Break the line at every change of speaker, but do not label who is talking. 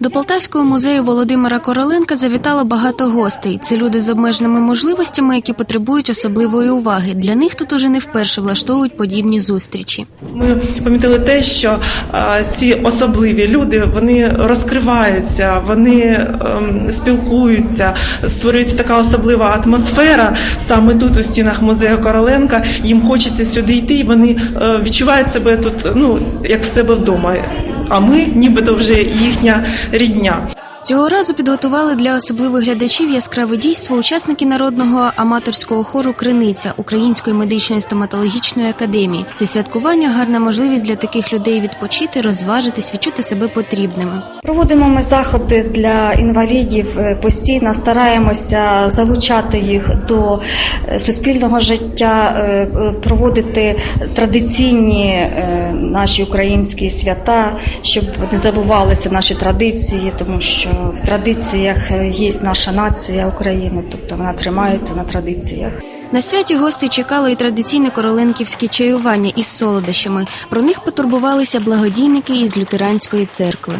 До Полтавського музею Володимира Короленка завітало багато гостей. Це люди з обмеженими можливостями, які потребують особливої уваги. Для них тут уже не вперше влаштовують подібні зустрічі.
Ми помітили те, що ці особливі люди вони розкриваються, вони ем, спілкуються, створюється така особлива атмосфера саме тут, у стінах музею Короленка. Їм хочеться сюди йти, і вони е, відчувають себе тут, ну як в себе вдома. А ми, нібито вже їхня рідня.
Цього разу підготували для особливих глядачів яскраве дійство учасники народного аматорського хору Криниця Української медичної стоматологічної академії. Це святкування гарна можливість для таких людей відпочити, розважитись, відчути себе потрібними.
Проводимо ми заходи для інвалідів е, постійно, стараємося залучати їх до е, суспільного життя, е, проводити традиційні наші українські свята, щоб не забувалися наші традиції, тому що в традиціях є наша нація України, тобто вона тримається на традиціях.
На святі гостей чекало і традиційне короленківське чаювання із солодощами. Про них потурбувалися благодійники із лютеранської церкви.